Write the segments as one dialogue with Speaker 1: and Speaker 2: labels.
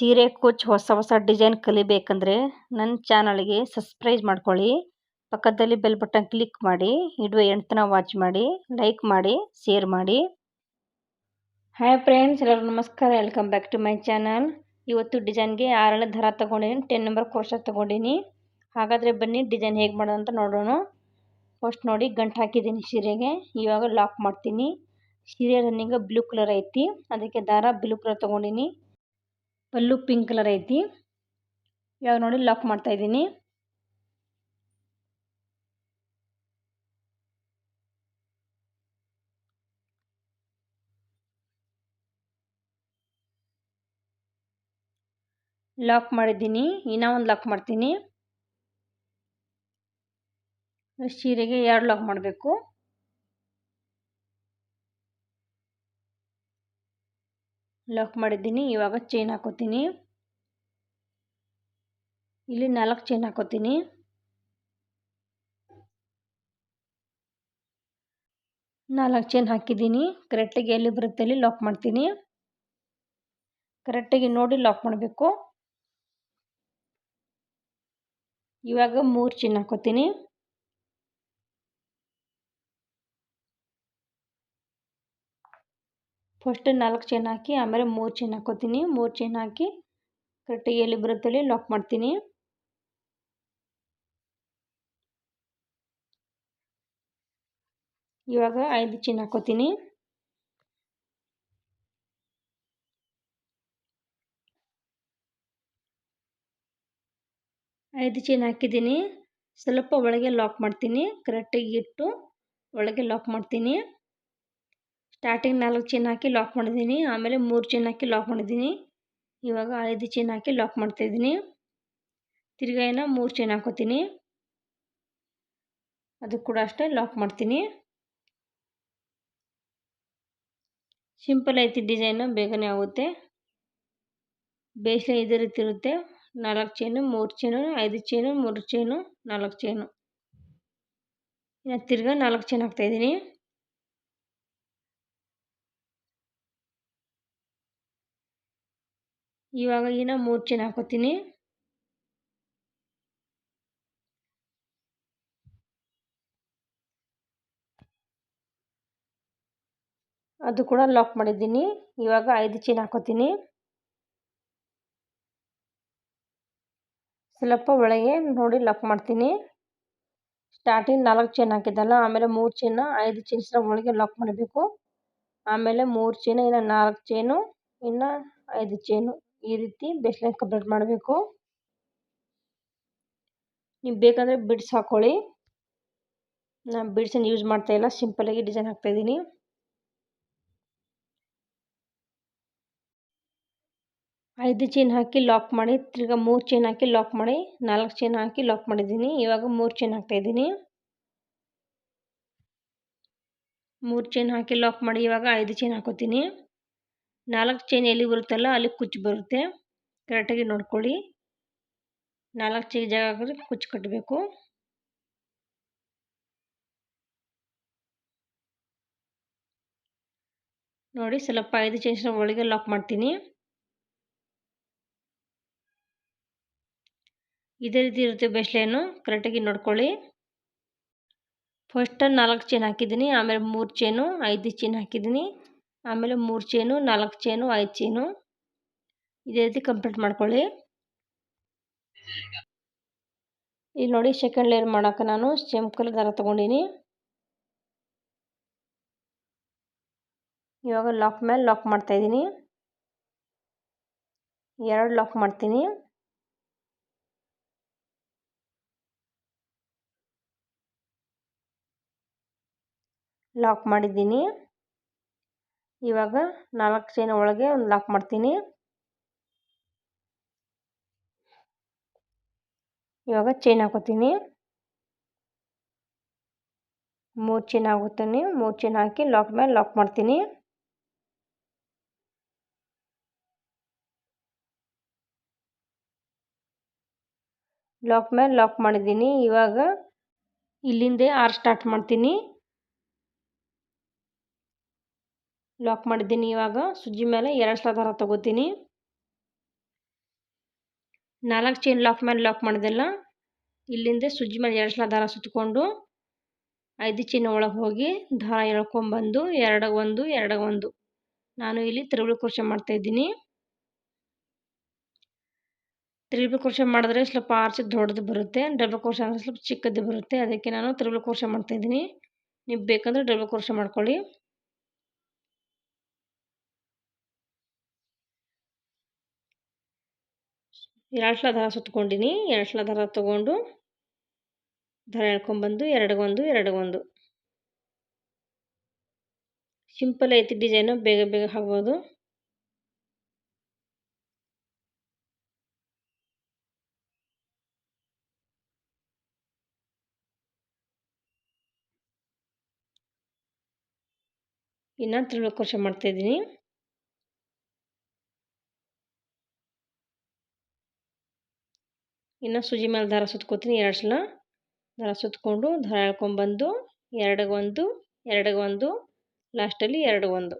Speaker 1: ಸೀರೆ ಕುಚ್ ಹೊಸ ಹೊಸ ಡಿಸೈನ್ ಕಲಿಬೇಕಂದ್ರೆ ನನ್ನ ಚಾನಲ್ಗೆ ಸಬ್ಸ್ಕ್ರೈಬ್ ಮಾಡ್ಕೊಳ್ಳಿ. ಪಕ್ಕದಲ್ಲಿ ಬೆಲ್ ಬಟನ್ ಕ್ಲಿಕ್ ಮಾಡಿ, ಇಡುವ ಎಂಟು ವಾಚ್ ಮಾಡಿ, ಲೈಕ್ ಮಾಡಿ, ಶೇರ್ ಮಾಡಿ. ಹಾಯ್ ಫ್ರೆಂಡ್ಸ್ ಎಲ್ಲರೂ ನಮಸ್ಕಾರ. Welcome back to my channel. ಇವತ್ತು ಡಿಸೈನ್ಗೆ ಆರಳ ದರ ತೊಗೊಂಡಿದ್ದೀನಿ ಟೆನ್ ನಂಬರ್ ಕೋರ್ಸ ತೊಗೊಂಡಿನಿ. ಹಾಗಾದರೆ ಬನ್ನಿ, ಡಿಸೈನ್ ಹೇಗೆ ಮಾಡೋದಂತ ನೋಡೋಣ. ಫಸ್ಟ್ ನೋಡಿ, ಗಂಟು ಹಾಕಿದ್ದೀನಿ ಸೀರೆಗೆ. ಇವಾಗ ಲಾಕ್ ಮಾಡ್ತೀನಿ. ಸೀರೆ ರನ್ನಿಂಗ್ ಬ್ಲೂ ಕಲರ್ ಐತಿ. ಅದಕ್ಕೆ ದಾರ ಬ್ಲೂ ಕಲರ್ ತೊಗೊಂಡಿನಿ. ಪಲ್ಲು ಪಿಂಕ್ ಕಲರ್ ಐತಿ. ಯಾವ ನೋಡಿ ಲಾಕ್ ಮಾಡ್ತಾ ಇದ್ದೀನಿ. ಲಾಕ್ ಮಾಡಿದ್ದೀನಿ. ಇನ್ನೂ ಒಂದು ಲಾಕ್ ಮಾಡ್ತೀನಿ. ಸೀರೆಗೆ ಎರಡು ಲಾಕ್ ಮಾಡಬೇಕು. ಲಾಕ್ ಮಾಡಿದ್ದೀನಿ. ಇವಾಗ ಚೈನ್ ಹಾಕೋತೀನಿ. ಇಲ್ಲಿ ನಾಲ್ಕು ಚೈನ್ ಹಾಕೋತೀನಿ. ನಾಲ್ಕು ಚೈನ್ ಹಾಕಿದ್ದೀನಿ. ಕರೆಕ್ಟಾಗಿ ಎಲ್ಲಿ ಬರುತ್ತೆ ಅಲ್ಲಿ ಲಾಕ್ ಮಾಡ್ತೀನಿ. ಕರೆಕ್ಟಾಗಿ ನೋಡಿ ಲಾಕ್ ಮಾಡಬೇಕು. ಇವಾಗ ಮೂರು ಚೈನ್ ಹಾಕೋತೀನಿ. ಫಸ್ಟ್ ನಾಲ್ಕು ಚೈನ್ ಹಾಕಿ, ಆಮೇಲೆ ಮೂರು ಚೈನ್ ಹಾಕೋತೀನಿ. ಮೂರು ಚೈನ್ ಹಾಕಿ ಕರೆಕ್ಟಾಗಿ ಎಲ್ಲಿ ಬರುತ್ತಲ್ಲಿ ಲಾಕ್ ಮಾಡ್ತೀನಿ. ಇವಾಗ ಐದು ಚೈನ್ ಹಾಕೋತೀನಿ. ಐದು ಚೈನ್ ಹಾಕಿದ್ದೀನಿ. ಸ್ವಲ್ಪ ಒಳಗೆ ಲಾಕ್ ಮಾಡ್ತೀನಿ. ಕರೆಕ್ಟಾಗಿ ಇಟ್ಟು ಒಳಗೆ ಲಾಕ್ ಮಾಡ್ತೀನಿ. ಸ್ಟಾರ್ಟಿಂಗ್ ನಾಲ್ಕು ಚೈನ್ ಹಾಕಿ ಲಾಕ್ ಮಾಡಿದ್ದೀನಿ. ಆಮೇಲೆ ಮೂರು ಚೈನ್ ಹಾಕಿ ಲಾಕ್ ಮಾಡಿದ್ದೀನಿ. ಇವಾಗ ಐದು ಚೈನ್ ಹಾಕಿ ಲಾಕ್ ಮಾಡ್ತಾಯಿದ್ದೀನಿ ತಿರ್ಗಾ ಏನೋ ಮೂರು ಚೈನ್ ಹಾಕೋತೀನಿ. ಅದು ಕೂಡ ಅಷ್ಟೇ ಲಾಕ್ ಮಾಡ್ತೀನಿ. ಸಿಂಪಲ್ ಐತಿ ಡಿಸೈನು ಬೇಗನೆ ಆಗುತ್ತೆ. ಬೇಸಿಗೆ ಇದೇ ರೀತಿ ಇರುತ್ತೆ. ನಾಲ್ಕು ಚೈನು ಮೂರು ಚೈನು ಐದು ಚೈನು ಮೂರು ಚೈನು ನಾಲ್ಕು ಚೈನು ಇನ್ನು ತಿರ್ಗಾ ನಾಲ್ಕು ಚೈನ್ ಹಾಕ್ತಾಯಿದ್ದೀನಿ ಇವಾಗ ಇನ್ನು ಮೂರು ಚೈನ್ ಹಾಕೋತೀನಿ. ಅದು ಕೂಡ ಲಾಕ್ ಮಾಡಿದ್ದೀನಿ. ಇವಾಗ ಐದು ಚೈನ್ ಹಾಕೋತೀನಿ. ಸ್ವಲ್ಪ ಒಳಗೆ ನೋಡಿ ಲಾಕ್ ಮಾಡ್ತೀನಿ. ಸ್ಟಾರ್ಟಿಂಗ್ ನಾಲ್ಕು ಚೈನ್ ಹಾಕಿದ್ದಲ್ಲ, ಆಮೇಲೆ ಮೂರು ಚೈನ್ ಐದು ಚೈನ್ ಸಲ ಒಳಗೆ ಲಾಕ್ ಮಾಡಬೇಕು. ಆಮೇಲೆ ಮೂರು ಚೈನ್ ಇನ್ನು ನಾಲ್ಕು ಚೈನು ಇನ್ನು ಐದು ಚೈನು ಈ ರೀತಿ ಬೇಸ್ಲೈನ್ ಕಂಪ್ಲೀಟ್ ಮಾಡಬೇಕು. ನೀವು ಬೇಕಂದರೆ ಬಿಡ್ಸ್ ಹಾಕ್ಕೊಳ್ಳಿ ನಾನು ಬಿಡ್ಸನ್ನು ಯೂಸ್ ಮಾಡ್ತಾಯಿಲ್ಲ ಸಿಂಪಲಾಗಿ ಡಿಸೈನ್ ಹಾಕ್ತಾಯಿದ್ದೀನಿ ಐದು ಚೈನ್ ಹಾಕಿ ಲಾಕ್ ಮಾಡಿ, ತಿರ್ಗಾ ಮೂರು ಚೈನ್ ಹಾಕಿ ಲಾಕ್ ಮಾಡಿ, ನಾಲ್ಕು ಚೈನ್ ಹಾಕಿ ಲಾಕ್ ಮಾಡಿದ್ದೀನಿ. ಇವಾಗ ಮೂರು ಚೈನ್ ಹಾಕ್ತಾಯಿದ್ದೀನಿ ಮೂರು ಚೈನ್ ಹಾಕಿ ಲಾಕ್ ಮಾಡಿ ಇವಾಗ ಐದು ಚೈನ್ ಹಾಕೋತೀನಿ. ನಾಲ್ಕು ಚೈನ್ ಎಲ್ಲಿ ಬರುತ್ತಲ್ಲ ಅಲ್ಲಿ ಕುಚ್ಚು ಬರುತ್ತೆ. ಕರೆಕ್ಟಾಗಿ ನೋಡ್ಕೊಳ್ಳಿ. ನಾಲ್ಕು ಚೈನ್ ಜಾಗ ಕುಚ್ಚು ಕಟ್ಟಬೇಕು. ನೋಡಿ ಸ್ವಲ್ಪ ಐದು ಚೈನ್ಸ್ನ ಒಳಗೆ ಲಾಕ್ ಮಾಡ್ತೀನಿ. ಇದೇ ರೀತಿ ಇರುತ್ತೆ ಬೇಸ್ಲೈನು ಕರೆಕ್ಟಾಗಿ ನೋಡ್ಕೊಳ್ಳಿ. ಫಸ್ಟ್ ನಾಲ್ಕು ಚೈನ್ ಹಾಕಿದ್ದೀನಿ, ಆಮೇಲೆ ಮೂರು ಚೈನು ಐದು ಚೈನ್ ಹಾಕಿದ್ದೀನಿ. ಆಮೇಲೆ ಮೂರು ಚೈನು ನಾಲ್ಕು ಚೈನು ಐದು ಚೈನು ಇದೇ ರೀತಿ ಕಂಪ್ಲೀಟ್ ಮಾಡ್ಕೊಳ್ಳಿ. ಇಲ್ಲಿ ನೋಡಿ ಸೆಕೆಂಡ್ ಲೇಯರ್ ಮಾಡೋಕೆ ನಾನು ಸೇಮ್ ಕಲರ್ ದಾರ ತೊಗೊಂಡಿನಿ. ಇವಾಗ ಲಾಕ್ ಮೇಲೆ ಲಾಕ್ ಮಾಡ್ತಾಯಿದ್ದೀನಿ ಎರಡು ಲಾಕ್ ಮಾಡ್ತೀನಿ. ಲಾಕ್ ಮಾಡಿದ್ದೀನಿ. ಇವಾಗ ನಾಲ್ಕು ಚೈನ್ ಒಳಗೆ ಒಂದು ಲಾಕ್ ಮಾಡ್ತೀನಿ. ಇವಾಗ ಚೈನ್ ಹಾಕೋತೀನಿ. ಮೂರು ಚೈನ್ ಹಾಕೋತೀನಿ ಮೂರು ಚೈನ್ ಹಾಕಿ ಲಾಕ್ ಮೇಲೆ ಲಾಕ್ ಮಾಡ್ತೀನಿ. ಲಾಕ್ ಮೇಲೆ ಲಾಕ್ ಮಾಡಿದ್ದೀನಿ. ಇವಾಗ ಇಲ್ಲಿಂದೇ ಆರು ಸ್ಟಾರ್ಟ್ ಮಾಡ್ತೀನಿ. ಲಾಕ್ ಮಾಡಿದ್ದೀನಿ ಇವಾಗ. ಸುಜ್ಜಿ ಮೇಲೆ ಎರಡು ಸಲ ದಾರ ತಗೋತೀನಿ. ನಾಲ್ಕು ಚೈನ್ ಲಾಕ್ ಮೇಲೆ ಲಾಕ್ ಮಾಡಿದೆಲ್ಲ. ಇಲ್ಲಿಂದ ಸುಜ್ಜಿ ಮೇಲೆ ಎರಡು ಸಲ ದಾರ ಸುತ್ತಕೊಂಡು ಐದು ಚೈನ್ ಒಳಗೆ ಹೋಗಿ ದಾರ ಎಳ್ಕೊಂಬಂದು ಎರಡು ಒಂದು ಎರಡು ಒಂದು. ನಾನು ಇಲ್ಲಿ ತಿರುಳು ಮಾಡ್ತಾ ಮಾಡ್ತಾಯಿದ್ದೀನಿ ತ್ರಿಬಲ್ ಕೃಷಿ ಮಾಡಿದ್ರೆ ಸ್ವಲ್ಪ ಆರ್ಚ್ ದೊಡ್ಡದು ಬರುತ್ತೆ. ಡಬಲ್ ಕೃಷಿ ಅಂದರೆ ಸ್ವಲ್ಪ ಚಿಕ್ಕದ್ದು ಬರುತ್ತೆ. ಅದಕ್ಕೆ ನಾನು ತ್ರಿಬಲ್ ಮಾಡ್ತಾ ಮಾಡ್ತಾಯಿದ್ದೀನಿ ನೀವು ಬೇಕಂದರೆ ಡಬಲ್ ಕೃಷಿ ಮಾಡ್ಕೊಳ್ಳಿ. ಎರಡು ಸಲ ದಾರ ಸುತ್ಕೊಂಡಿನಿ, ಎರಡು ಸಲ ದಾರ ತೊಗೊಂಡು ದಾರ ಎಳ್ಕೊಂಬಂದು ಎರಡಿಗೊಂದು ಎರಡಿಗೊಂದು. ಸಿಂಪಲ್ ಐತಿ ಡಿಸೈನು ಬೇಗ ಬೇಗ ಹಾಕ್ಬೋದು. ಇನ್ನು ಮಾಡ್ತಾ ಮಾಡ್ತಾಯಿದ್ದೀನಿ ಇನ್ನು ಸೂಜಿ ಮೇಲೆ ದಾರ ಸುತ್ಕೋತೀನಿ ಎರಡು ಸಲ. ದಾರ ಸುತ್ಕೊಂಡು ದಾರ ಎಳ್ಕೊಂಬಂದು ಎರಡಿಗೆ ಒಂದು ಎರಡಿಗೆ ಒಂದು ಲಾಸ್ಟಲ್ಲಿ ಎರಡು ಒಂದು.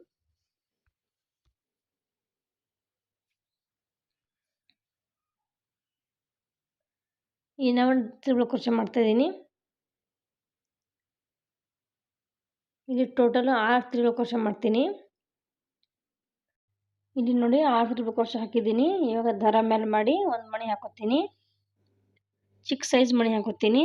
Speaker 1: ಈ ನಾವು ಕ್ರೋಶೆ ಮಾಡ್ತಾಯಿದ್ದೀನಿ ಇಲ್ಲಿ ಟೋಟಲ್ ಆರು ತಿರುಗಳು ಖರ್ಚ ಮಾಡ್ತೀನಿ. ಇಲ್ಲಿ ನೋಡಿ ಆರು ತಿರುಳು ಕ್ರೋಶೆ ಹಾಕಿದ್ದೀನಿ. ಇವಾಗ ದರ ಮೇಲೆ ಮಾಡಿ ಒಂದು ಮಣಿ ಹಾಕೋತೀನಿ. ಚಿಕ್ಕ ಸೈಜ್ ಮಣಿ ಹಾಕೋತೀನಿ.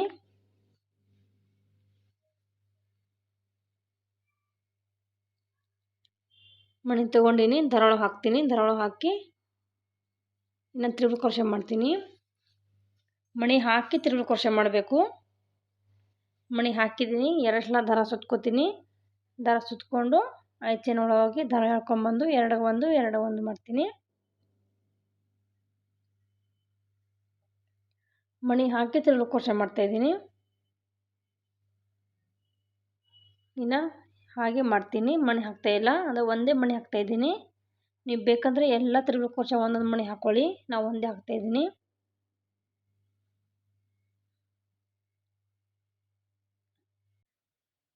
Speaker 1: ಮಣಿ ತೊಗೊಂಡಿನಿ ದರೊಳಗೆ ಹಾಕ್ತೀನಿ ದರೊಳಗೆ ಹಾಕಿ ಇನ್ನು ತ್ರಿಬಲ್ ಕೋಶ ಮಾಡ್ತೀನಿ. ಮಣಿ ಹಾಕಿ ತ್ರಿಬಲ್ ಕೋಶ ಮಾಡಬೇಕು. ಮಣಿ ಹಾಕಿದ್ದೀನಿ ಎರಡು ಸಲ ದಾರ ಸುತ್ಕೋತೀನಿ. ದಾರ ಸುತ್ಕೊಂಡು ಐದು ಚೈನ್ ಒಳಗೆ ದಾರ ಎರಡು ಒಂದು ಎರಡು ಒಂದು ಮಾಡ್ತೀನಿ. ಮಣಿ ಹಾಕಿ ತ್ರಿಬಲ್ ಮಾಡ್ತಾ ಮಾಡ್ತಾಯಿದ್ದೀನಿ ಇನ್ನು ಹಾಗೆ ಮಾಡ್ತೀನಿ. ಮಣಿ ಹಾಕ್ತಾಯಿಲ್ಲ ಅದು ಒಂದೇ ಮಣಿ ಹಾಕ್ತಾಯಿದ್ದೀನಿ ನೀವು ಬೇಕಂದರೆ ಎಲ್ಲ ಕ್ರೋಶೆ ಒಂದೊಂದು ಮಣಿ ಹಾಕ್ಕೊಳ್ಳಿ ನಾವು ಒಂದೇ ಹಾಕ್ತಾಯಿದ್ದೀನಿ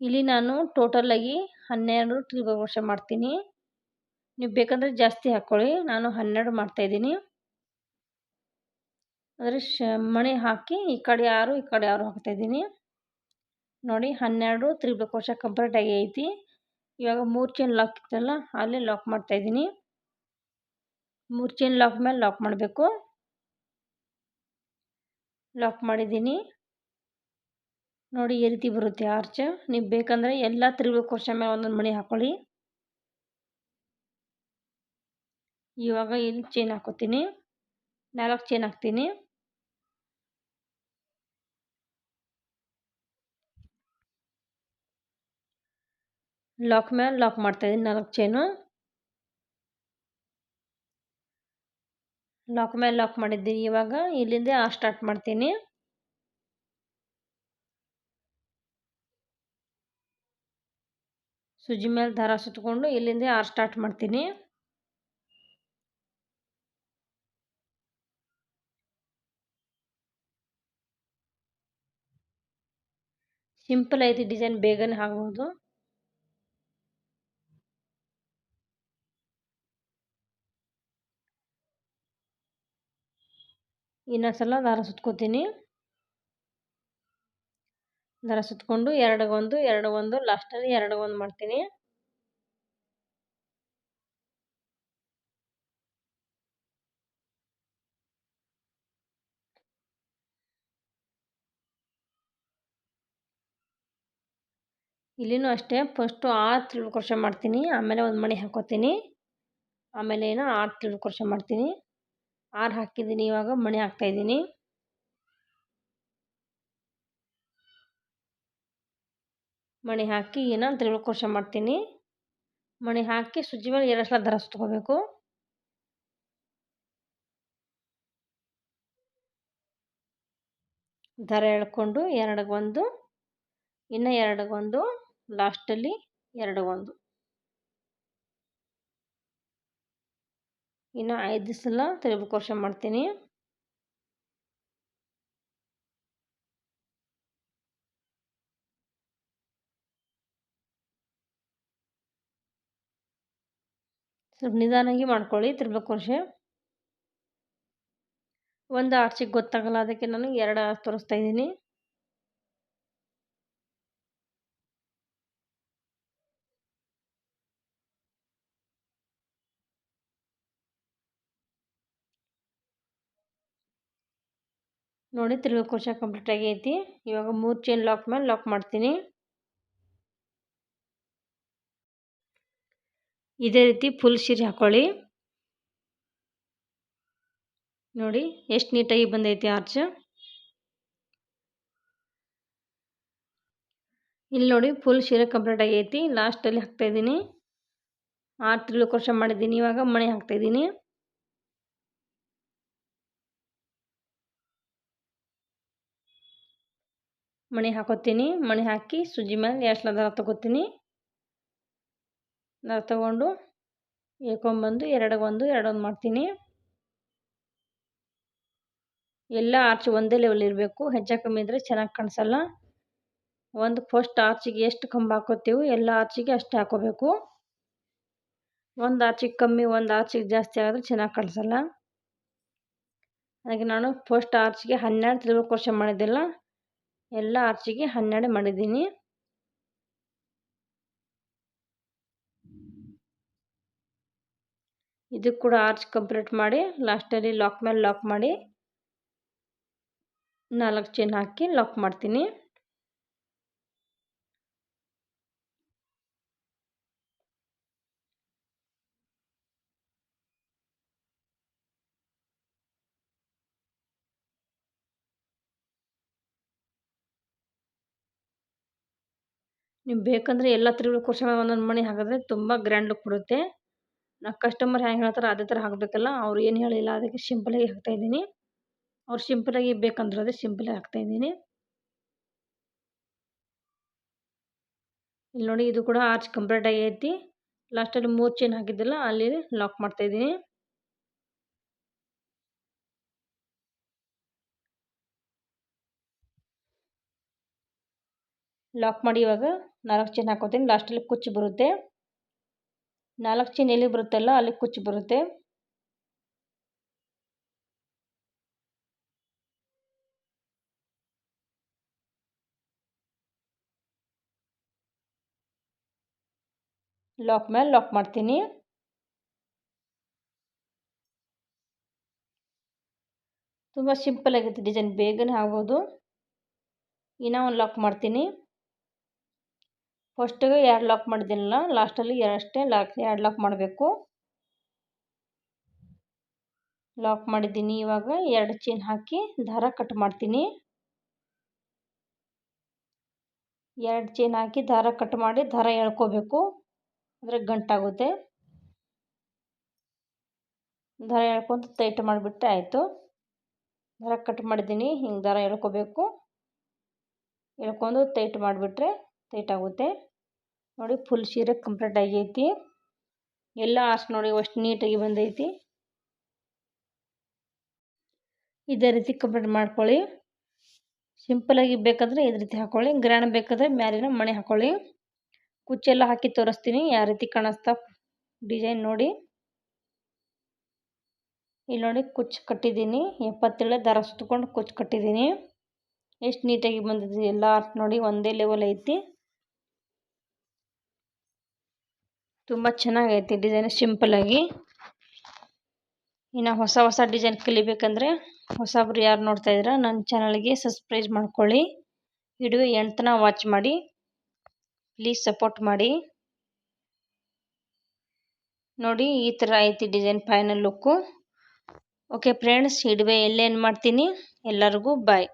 Speaker 1: ಇಲ್ಲಿ ನಾನು ಟೋಟಲಾಗಿ ಹನ್ನೆರಡು ಕ್ರೋಶೆ ಮಾಡ್ತೀನಿ. ನೀವು ಬೇಕಂದರೆ ಜಾಸ್ತಿ ಹಾಕ್ಕೊಳ್ಳಿ ನಾನು ಹನ್ನೆರಡು ಮಾಡ್ತಾಯಿದ್ದೀನಿ ಅಂದರೆ ಶ, ಮಣಿ ಹಾಕಿ ಈ ಕಡೆ ಆರು, ಈ ಕಡೆ ಆರು ಹಾಕ್ತಾಯಿದ್ದೀನಿ ನೋಡಿ, ಹನ್ನೆರಡು ತ್ರಿಬಲ್ ಕ್ರೋಶೆ ಕಂಪ್ಲೀಟಾಗಿ ಐತಿ. ಇವಾಗ ಮೂರು ಚೈನ್ ಲಾಕ್ ಇತ್ತಲ್ಲ, ಅಲ್ಲೇ ಲಾಕ್ ಮಾಡ್ತಾಯಿದ್ದೀನಿ ಮೂರು ಚೈನ್ ಲಾಕ್ ಮೇಲೆ ಲಾಕ್ ಮಾಡಬೇಕು. ಲಾಕ್ ಮಾಡಿದ್ದೀನಿ. ನೋಡಿ, ಈ ರೀತಿ ಬರುತ್ತೆ ಆರ್ಚ್ ನೀವು ಬೇಕಂದರೆ ಎಲ್ಲ ತ್ರಿಬಲ್ ಕೋಶ ಮೇಲೆ ಒಂದೊಂದು ಮಣಿ ಹಾಕ್ಕೊಳ್ಳಿ ಇವಾಗ ಇಲ್ಲಿ ಚೈನ್ ಹಾಕೋತೀನಿ. ನಾಲ್ಕು ಚೈನ್ ಹಾಕ್ತೀನಿ. ಲಾಕ್ ಮೇಲೆ ಲಾಕ್ ಮಾಡ್ತಾಯಿದ್ದೀನಿ ನಾಲ್ಕು ಚೈನು ಲಾಕ್ ಮೇಲೆ ಲಾಕ್ ಮಾಡಿದ್ದೀನಿ ಇವಾಗ, ಇಲ್ಲಿಂದ ಆ ಸ್ಟಾರ್ಟ್ ಮಾಡ್ತೀನಿ. ಸುಜಿ ಮೇಲೆ ದಾರ ಸುತ್ತಕೊಂಡು ಇಲ್ಲಿಂದ ಆರು ಸ್ಟಾರ್ಟ್ ಮಾಡ್ತೀನಿ. ಸಿಂಪಲ್ ಐತಿ ಡಿಸೈನ್ ಬೇಗನೆ ಆಗ್ಬೋದು. ಇನ್ನೊಂದ್ಸಲ ದಾರ ಸುತ್ಕೋತೀನಿ. ದಾರ ಸುತ್ಕೊಂಡು ಎರಡಿಗೊಂದು ಎರಡು ಒಂದು ಲಾಸ್ಟಲ್ಲಿ ಒಂದು ಮಾಡ್ತೀನಿ. ಇಲ್ಲಿನೂ ಅಷ್ಟೇ ಫಸ್ಟು ಆರು ತ್ರಿಬಲ್ ಕ್ರೋಶ ಮಾಡ್ತೀನಿ, ಆಮೇಲೆ ಒಂದು ಮಣಿ ಹಾಕೋತೀನಿ. ಆಮೇಲೆ ಏನು ಆರು ತ್ರಿಬಲ್ ಕ್ರೋಶ ಮಾಡ್ತೀನಿ. ಆರು ಹಾಕಿದ್ದೀನಿ, ಇವಾಗ ಮಣಿ ಹಾಕ್ತಾಯಿದ್ದೀನಿ ಮಣಿ ಹಾಕಿ ಏನೋ ತ್ರಿಬಲ್ ಕೋಶ ಮಾಡ್ತೀನಿ. ಮಣಿ ಹಾಕಿ ಸುಜ್ಜಿ ಮೇಲೆ ಎರಡು ಸಲ ಸುತ್ಕೋಬೇಕು ದರ ಎಳ್ಕೊಂಡು ಎರಡಿಗೊಂದು ಇನ್ನು ಎರಡಗೊಂದು ಲಾಸ್ಟಲ್ಲಿ ಎರಡಿಗೊಂದು ಇನ್ನು ಐದು ಸಲ ಮಾಡ್ತೀನಿ. ಸ್ವಲ್ಪ ನಿಧಾನಾಗಿ ಮಾಡ್ಕೊಳ್ಳಿ ತ್ರಿಬಲ್ ಕ್ರೋಶೆ ಒಂದು ಆರ್ಚಿಗೆ ಗೊತ್ತಾಗಲ್ಲ, ಅದಕ್ಕೆ ನಾನು ಎರಡು ಆರ್ಚ್ ತೋರಿಸ್ತಾ ಇದ್ದೀನಿ. ನೋಡಿ ತಿರುಗೋಕೋಶ ಕಂಪ್ಲೀಟ್ ಆಗೈತಿ. ಇವಾಗ ಮೂರು ಚೈನ್ ಲಾಕ್ ಮೇಲೆ ಲಾಕ್ ಮಾಡ್ತೀನಿ. ಇದೇ ರೀತಿ ಫುಲ್ ಸೀರೆ ಹಾಕೊಳ್ಳಿ. ನೋಡಿ, ಎಷ್ಟು ನೀಟಾಗಿ ಬಂದೈತಿ ಆರ್ಚ್ ಇಲ್ಲಿ ನೋಡಿ ಫುಲ್ ಸೀರೆ ಕಂಪ್ಲೀಟ್ ಆಗೈತಿ. ಲಾಸ್ಟಲ್ಲಿ ಹಾಕ್ತಾಯಿದ್ದೀನಿ ಆರು ತಿರುಳು ಕೋಶ ಮಾಡಿದ್ದೀನಿ. ಇವಾಗ ಮಣೆ ಹಾಕ್ತಾಯಿದ್ದೀನಿ ಮಣಿ ಹಾಕೋತೀನಿ. ಮಣಿ ಹಾಕಿ ಸುಜಿ ಮೇಲೆ ಎಷ್ಟು ದಾರ ತಗೋತೀನಿ. ದಾರ ತಗೊಂಡು ಏಕೊಂಬಂದು ಎರಡಿಗೆ ಒಂದು ಎರಡೊಂದು ಮಾಡ್ತೀನಿ. ಎಲ್ಲ ಆರ್ಚ್ ಒಂದೇ ಲೆವೆಲ್ ಇರಬೇಕು. ಹೆಜ್ಜೆ ಕಮ್ಮಿ ಇದ್ದರೆ ಚೆನ್ನಾಗಿ ಕಾಣಿಸಲ್ಲ. ಒಂದು ಫಸ್ಟ್ ಆರ್ಚಿಗೆ ಎಷ್ಟು ಕಂಬ ಹಾಕೋತೀವಿ ಎಲ್ಲ ಆರ್ಚಿಗೆ ಅಷ್ಟು ಹಾಕೋಬೇಕು. ಒಂದು ಆರ್ಚಿಗೆ ಕಮ್ಮಿ, ಒಂದು ಆರ್ಚಿಗೆ ಜಾಸ್ತಿ ಆಗಿದ್ರೆ ಚೆನ್ನಾಗಿ ಕಾಣಿಸಲ್ಲ. ಹಾಗೆ ನಾನು ಫಸ್ಟ್ ಆರ್ಚಿಗೆ ಹನ್ನೆರಡು ತಿರುವು ವರ್ಷ ಮಾಡಿದ್ದಿಲ್ಲ. ಎಲ್ಲ ಆರ್ಚಿಗೆ ಹನ್ನೆರಡು ಮಾಡಿದ್ದೀನಿ. ಇದು ಕೂಡ ಆರ್ಚ್ ಕಂಪ್ಲೀಟ್ ಮಾಡಿ ಲಾಸ್ಟಲ್ಲಿ ಲಾಕ್ ಮೇಲೆ ಲಾಕ್ ಮಾಡಿ, ನಾಲ್ಕು ಚೈನ್ ಹಾಕಿ ಲಾಕ್ ಮಾಡ್ತೀನಿ. ನೀವು ಬೇಕಂದರೆ ಎಲ್ಲ ತಿರುಗಳು ಕುರ್ಷ ಒಂದೊಂದು ಮಣಿ ಹಾಕಿದ್ರೆ ತುಂಬ ಗ್ರ್ಯಾಂಡ್ ಲುಕ್ ಕೊಡುತ್ತೆ ನಾ ಕಸ್ಟಮರ್ ಹೆಂಗೆ ಹೇಳ್ತಾರೆ ಅದೇ ಥರ ಹಾಕಬೇಕಲ್ಲ, ಅವ್ರು ಏನು ಹೇಳಿಲ್ಲ ಅದಕ್ಕೆ ಸಿಂಪಲಾಗಿ ಹಾಕ್ತಾಯಿದ್ದೀನಿ ಅವ್ರು ಸಿಂಪಲಾಗಿ ಬೇಕಂದ್ರೆ ಅದೇ ಸಿಂಪಲಾಗಿ ಹಾಕ್ತಾಯಿದ್ದೀನಿ ಇಲ್ಲಿ ನೋಡಿ ಇದು ಕೂಡ ಆರ್ಚ್ ಕಂಪ್ಲೀಟ್ ಆಗೈತಿ ಲಾಸ್ಟಲ್ಲಿ ಮೂರು ಚೈನ್ ಹಾಕಿದ್ದಲ್ಲ ಅಲ್ಲಿ ಲಾಕ್ ಮಾಡ್ತಾಯಿದ್ದೀನಿ ಲಾಕ್ ಮಾಡಿ ಇವಾಗ ನಾಲ್ಕು ಚೈನ್ ಹಾಕೋತೀನಿ. ಲಾಸ್ಟಲ್ಲಿ ಕುಚ್ಚು ಬರುತ್ತೆ. ನಾಲ್ಕು ಚೈನ್ ಎಲ್ಲಿ ಬರುತ್ತಲ್ಲ ಅಲ್ಲಿ ಕುಚ್ಚು ಬರುತ್ತೆ. ಲಾಕ್ ಮೇಲೆ ಲಾಕ್ ಮಾಡ್ತೀನಿ. ತುಂಬ ಸಿಂಪಲ್ ಆಗಿರುತ್ತೆ ಡಿಸೈನ್. ಬೇಗನೆ ಆಗ್ಬೋದು. ಇನ್ನೂ ಒಂದು ಲಾಕ್ ಮಾಡ್ತೀನಿ. ಫಸ್ಟಿಗೆ ಎರಡು ಲಾಕ್ ಮಾಡಿದ್ದೀನಲ್ಲ, ಲಾಸ್ಟಲ್ಲಿ ಎರಡಷ್ಟೇ ಲಾಕ್, ಎರಡು ಲಾಕ್ ಮಾಡಬೇಕು. ಲಾಕ್ ಮಾಡಿದ್ದೀನಿ ಇವಾಗ, ಎರಡು ಚೈನ್ ಹಾಕಿ ದಾರ ಕಟ್ ಮಾಡ್ತೀನಿ. ಎರಡು ಚೈನ್ ಹಾಕಿ ದಾರ ಕಟ್ ಮಾಡಿ ದಾರ ಎಳ್ಕೋಬೇಕು ಅಂದರೆ ಗಂಟಾಗುತ್ತೆ. ದಾರ ಎಳ್ಕೊಂಡು ತೈಟ್ ಮಾಡಿಬಿಟ್ಟೆ ಆಯಿತು. ದಾರ ಕಟ್ ಮಾಡಿದ್ದೀನಿ, ಹಿಂಗೆ ದಾರ ಎಳ್ಕೋಬೇಕು. ಎಳ್ಕೊಂಡು ತೈಟ್ ಮಾಡಿಬಿಟ್ರೆ ತೈಟಾಗುತ್ತೆ ನೋಡಿ ಫುಲ್ ಸೀರೆ ಕಂಪ್ಲೀಟ್ ಆಗೈತಿ. ಎಲ್ಲ ಆರ್ಸ್ ನೋಡಿ ಅಷ್ಟು ನೀಟಾಗಿ ಬಂದೈತಿ. ಇದೇ ರೀತಿ ಕಂಪ್ಲೀಟ್ ಮಾಡ್ಕೊಳ್ಳಿ. ಸಿಂಪಲಾಗಿ ಬೇಕಾದರೆ ಇದೇ ರೀತಿ ಹಾಕೊಳ್ಳಿ. ಗ್ರ್ಯಾಂಡ್ ಬೇಕಾದರೆ ಮ್ಯಾಲಿನ ಮಣೆ ಹಾಕೊಳ್ಳಿ. ಕುಚ್ಚೆಲ್ಲ ಹಾಕಿ ತೋರಿಸ್ತೀನಿ. ಯಾವ ರೀತಿ ಕಾಣಿಸ್ತಾ ಡಿಸೈನ್ ನೋಡಿ. ಇಲ್ಲಿ ನೋಡಿ ಕುಚ್ಚು ಕಟ್ಟಿದ್ದೀನಿ. ಎಪ್ಪತ್ತೇಳು ದಾರ ಸುತ್ತಕೊಂಡು ಕುಚ್ಚು ಕಟ್ಟಿದ್ದೀನಿ. ಎಷ್ಟು ನೀಟಾಗಿ ಬಂದಿದೆ ಎಲ್ಲ ನೋಡಿ ಒಂದೇ ಲೆವೆಲ್ ಐತಿ. ತುಂಬ ಚೆನ್ನಾಗೈತೆ ಡಿಸೈನ್ ಸಿಂಪಲ್ಲಾಗಿ ಇನ್ನು ಹೊಸ ಹೊಸ ಡಿಸೈನ್ ಕಲಿಬೇಕಂದ್ರೆ ಹೊಸಬ್ರು ಯಾರು ನೋಡ್ತಾ ಇದ್ದೀರಾ ನನ್ನ ಚಾನಲ್ಗೆ ಸಬ್ಸ್ಕ್ರೈಬ್ ಮಾಡ್ಕೊಳ್ಳಿ. ವಿಡಿಯೋ ಎಂಟನ ವಾಚ್ ಮಾಡಿ. ಪ್ಲೀಸ್ ಸಪೋರ್ಟ್ ಮಾಡಿ. ನೋಡಿ, ಈ ಥರ ಐತಿ design final look okay friends ಇಡುವೆ ಎಲ್ಲೇನು ಮಾಡ್ತೀನಿ? ಎಲ್ಲರಿಗೂ ಬಾಯ್